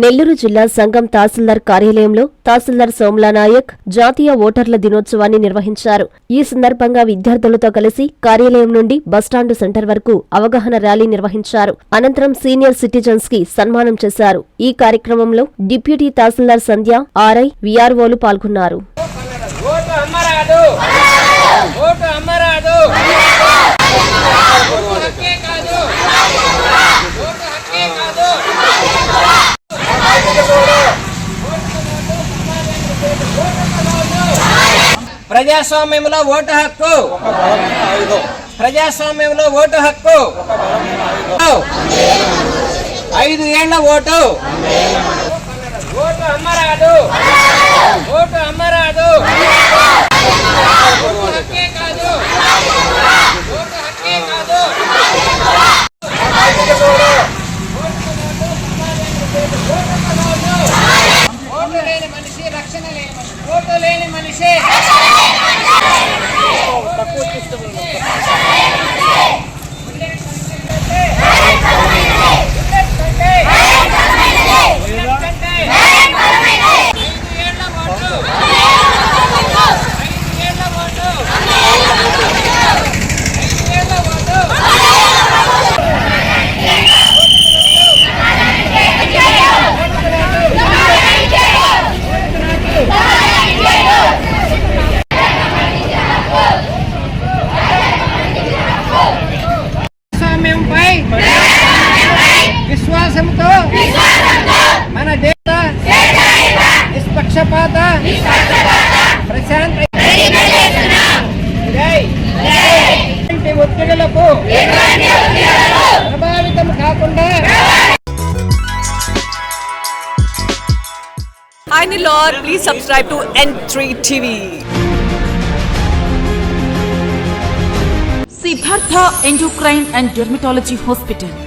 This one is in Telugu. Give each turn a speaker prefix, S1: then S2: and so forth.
S1: నెల్లూరు జిల్లా సంఘం తహసీల్దార్ కార్యాలయంలో తహసీల్దార్ సోమ్లా నాయక్ జాతీయ ఓటర్ల దినోత్సవాన్ని నిర్వహించారు. ఈ సందర్భంగా విద్యార్థులతో కలిసి కార్యాలయం నుండి బస్టాండు సెంటర్ వరకు అవగాహన ర్యాలీ నిర్వహించారు. అనంతరం సీనియర్ సిటిజన్స్కి సన్మానం చేశారు. ఈ కార్యక్రమంలో డిప్యూటీ తహసీల్దార్ సంధ్య ఆర్ఐ విఆర్ఓలు పాల్గొన్నారు
S2: ఓటు అమ్మరాదు ఓటు అమ్మరాదు ఓటు హక్కే కాదు ఓటు హక్కే కాదు ప్రజాస్వామ్యంలో ఓటు హక్కు. ప్రజాస్వామ్యంలో ఓటు హక్కు. ఐదు ఏళ్ళ ఓటు. ఓటు అమ్మరాదు. ఓటు అమ్మరాదు ఓటు హక్కే కాదు ఓటు హక్కే కాదు ఓటు లేని మనిషి రక్షణ లేని మనిషి ఓటు లేని మనిషి ఐదు ఏళ్ళ ఓటు ఐదు ఏళ్ళ ఓటు ఐదు ఏళ్ళ ఓటు స్వామ్యంపై విశ్వాసంతో మన దేశ నిష్పక్షపాత ప్రశాంత ఒత్తిడులకు ప్రభావితం కాకుండా
S3: Hi Nilor, please subscribe to N3 TV.
S4: Siddhartha endocrine and dermatology hospital